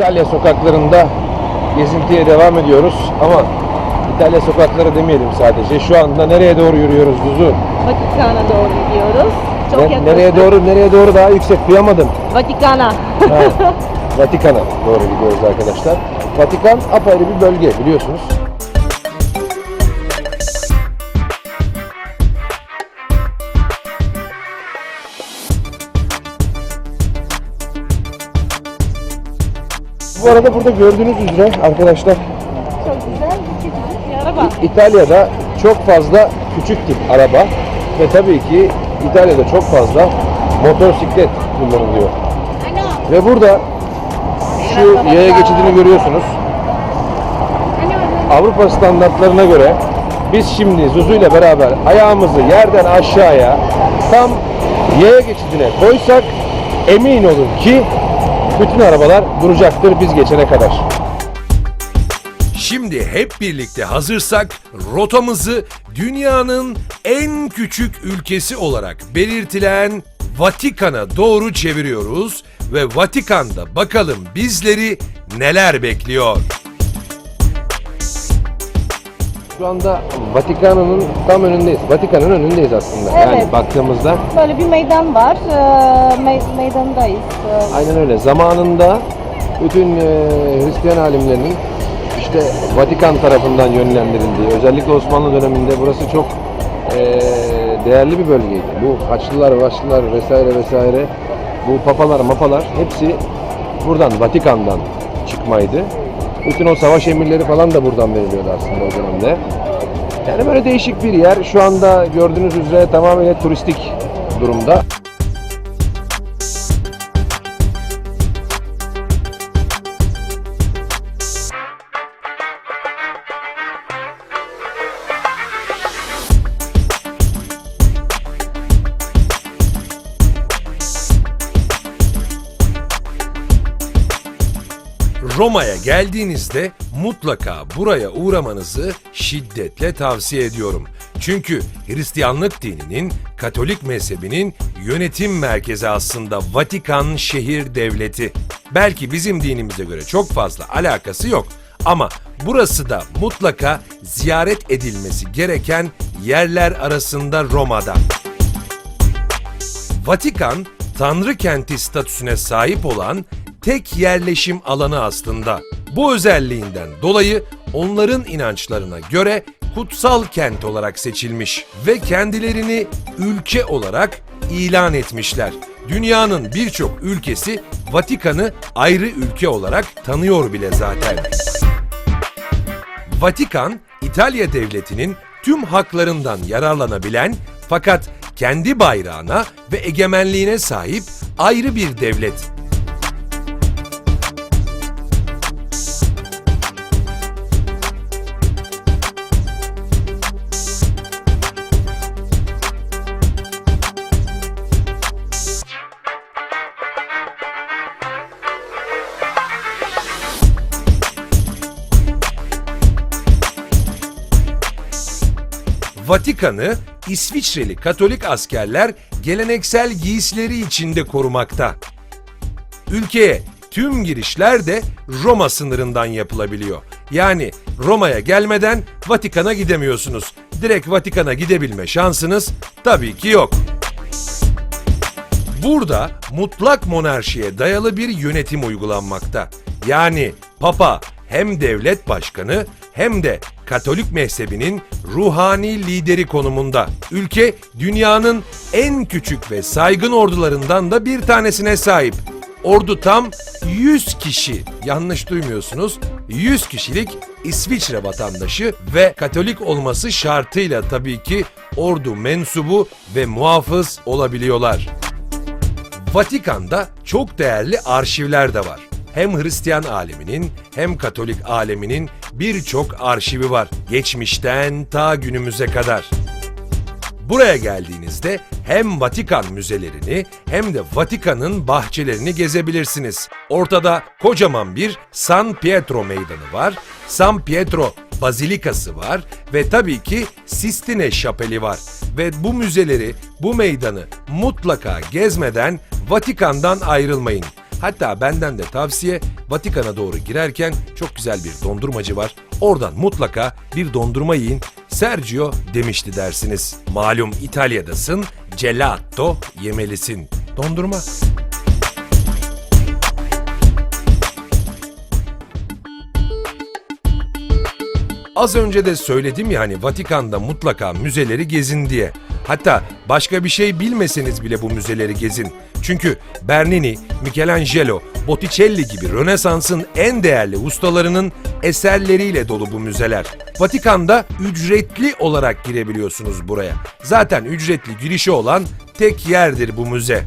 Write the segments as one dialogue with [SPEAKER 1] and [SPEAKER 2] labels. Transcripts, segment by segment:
[SPEAKER 1] İtalya sokaklarında gezintiye devam ediyoruz ama İtalya sokakları demeyelim sadece. Şu anda nereye doğru yürüyoruz Duzu?
[SPEAKER 2] Vatikan'a doğru gidiyoruz. Çok
[SPEAKER 1] Ne- nereye doğru nereye doğru daha yüksek duyamadım.
[SPEAKER 2] Vatikan'a.
[SPEAKER 1] Ha, Vatikan'a doğru gidiyoruz arkadaşlar. Vatikan apayrı bir bölge biliyorsunuz. Bu arada burada gördüğünüz üzere arkadaşlar
[SPEAKER 2] Çok güzel, küçük bir araba.
[SPEAKER 1] İtalya'da çok fazla küçük tip araba ve tabii ki İtalya'da çok fazla motosiklet kullanılıyor. Ve burada şu yaya geçidini görüyorsunuz. Avrupa standartlarına göre biz şimdi Zuzu ile beraber ayağımızı yerden aşağıya tam yaya geçidine koysak emin olun ki bütün arabalar duracaktır biz geçene kadar.
[SPEAKER 3] Şimdi hep birlikte hazırsak rotamızı dünyanın en küçük ülkesi olarak belirtilen Vatikan'a doğru çeviriyoruz ve Vatikan'da bakalım bizleri neler bekliyor.
[SPEAKER 1] Şu anda Vatikan'ın tam önündeyiz. Vatikan'ın önündeyiz aslında. Yani
[SPEAKER 2] Evet.
[SPEAKER 1] baktığımızda
[SPEAKER 2] Böyle bir meydan var. Ee, me- meydandayız. Ee,
[SPEAKER 1] aynen öyle. Zamanında bütün e, Hristiyan alimlerinin işte Vatikan tarafından yönlendirildiği, özellikle Osmanlı döneminde burası çok e, değerli bir bölgeydi. Bu Haçlılar, Vaçlılar vesaire vesaire, bu papalar, mapalar hepsi buradan, Vatikan'dan çıkmaydı. Bütün o savaş emirleri falan da buradan veriliyordu aslında o dönemde. Yani böyle değişik bir yer. Şu anda gördüğünüz üzere tamamen turistik durumda.
[SPEAKER 3] Roma'ya geldiğinizde mutlaka buraya uğramanızı şiddetle tavsiye ediyorum. Çünkü Hristiyanlık dininin, Katolik mezhebinin yönetim merkezi aslında Vatikan şehir devleti. Belki bizim dinimize göre çok fazla alakası yok ama burası da mutlaka ziyaret edilmesi gereken yerler arasında Roma'da. Vatikan, Tanrı kenti statüsüne sahip olan tek yerleşim alanı aslında. Bu özelliğinden dolayı onların inançlarına göre kutsal kent olarak seçilmiş ve kendilerini ülke olarak ilan etmişler. Dünyanın birçok ülkesi Vatikan'ı ayrı ülke olarak tanıyor bile zaten. Vatikan, İtalya devletinin tüm haklarından yararlanabilen fakat kendi bayrağına ve egemenliğine sahip ayrı bir devlet. Vatikan'ı İsviçreli Katolik askerler geleneksel giysileri içinde korumakta. Ülkeye tüm girişler de Roma sınırından yapılabiliyor. Yani Roma'ya gelmeden Vatikan'a gidemiyorsunuz. Direkt Vatikan'a gidebilme şansınız tabii ki yok. Burada mutlak monarşiye dayalı bir yönetim uygulanmakta. Yani Papa hem devlet başkanı hem de Katolik mezhebinin ruhani lideri konumunda. Ülke dünyanın en küçük ve saygın ordularından da bir tanesine sahip. Ordu tam 100 kişi, yanlış duymuyorsunuz, 100 kişilik İsviçre vatandaşı ve Katolik olması şartıyla tabii ki ordu mensubu ve muhafız olabiliyorlar. Vatikan'da çok değerli arşivler de var. Hem Hristiyan aleminin hem Katolik aleminin birçok arşivi var. Geçmişten ta günümüze kadar. Buraya geldiğinizde hem Vatikan müzelerini hem de Vatikan'ın bahçelerini gezebilirsiniz. Ortada kocaman bir San Pietro meydanı var. San Pietro Bazilikası var ve tabii ki Sistine Şapeli var. Ve bu müzeleri, bu meydanı mutlaka gezmeden Vatikan'dan ayrılmayın. Hatta benden de tavsiye Vatikan'a doğru girerken çok güzel bir dondurmacı var. Oradan mutlaka bir dondurma yiyin. Sergio demişti dersiniz. Malum İtalya'dasın, gelato yemelisin. Dondurma. Az önce de söyledim ya hani Vatikan'da mutlaka müzeleri gezin diye. Hatta başka bir şey bilmeseniz bile bu müzeleri gezin. Çünkü Bernini, Michelangelo, Botticelli gibi Rönesans'ın en değerli ustalarının eserleriyle dolu bu müzeler. Vatikan'da ücretli olarak girebiliyorsunuz buraya. Zaten ücretli girişi olan tek yerdir bu müze.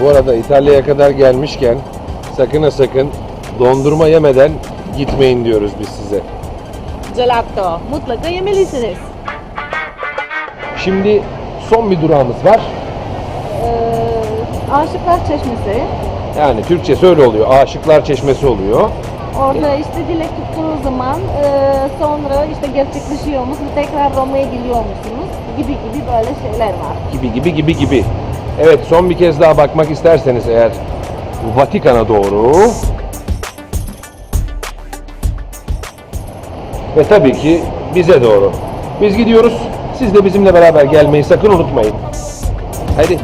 [SPEAKER 1] Bu arada İtalya'ya kadar gelmişken sakın ha sakın dondurma yemeden gitmeyin diyoruz biz size.
[SPEAKER 2] Gelato. Mutlaka yemelisiniz.
[SPEAKER 1] Şimdi son bir durağımız var.
[SPEAKER 2] Ee, Aşıklar Çeşmesi.
[SPEAKER 1] Yani Türkçesi öyle oluyor. Aşıklar Çeşmesi oluyor.
[SPEAKER 2] Orada işte dilek tuttuğunuz zaman e, sonra işte gerçekleşiyor musunuz? Tekrar Roma'ya geliyor musunuz? Gibi gibi böyle şeyler var.
[SPEAKER 1] Gibi gibi gibi gibi. Evet son bir kez daha bakmak isterseniz eğer Vatikan'a doğru ve tabii ki bize doğru. Biz gidiyoruz. Siz de bizimle beraber gelmeyi sakın unutmayın. Haydi.